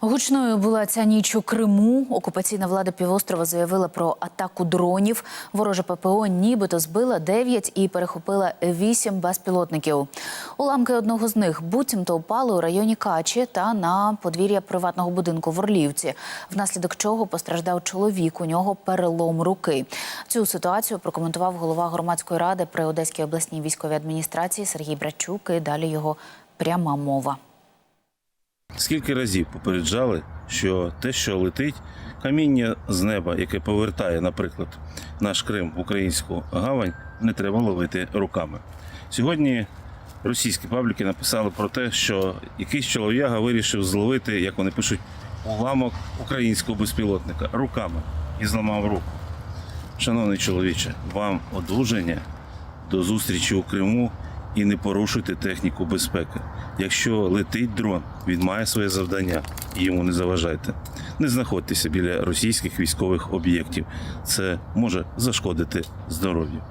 Гучною була ця ніч у Криму. Окупаційна влада півострова заявила про атаку дронів. Вороже ППО нібито збила 9 і перехопила 8 безпілотників. Уламки одного з них буцімто упали у районі Качі та на подвір'я приватного будинку в Орлівці, внаслідок чого постраждав чоловік. У нього перелом руки. Цю ситуацію прокоментував голова громадської ради при Одеській обласній військовій адміністрації Сергій Брачук. І далі його пряма мова. Скільки разів попереджали, що те, що летить, каміння з неба, яке повертає, наприклад, наш Крим в українську гавань, не треба ловити руками. Сьогодні російські пабліки написали про те, що якийсь чолов'яга вирішив зловити, як вони пишуть, уламок українського безпілотника руками і зламав руку. Шановний чоловіче, вам одужання до зустрічі у Криму і не порушуйте техніку безпеки. Якщо летить дрон, він має своє завдання і йому не заважайте. Не знаходьтеся біля російських військових об'єктів. Це може зашкодити здоров'ю.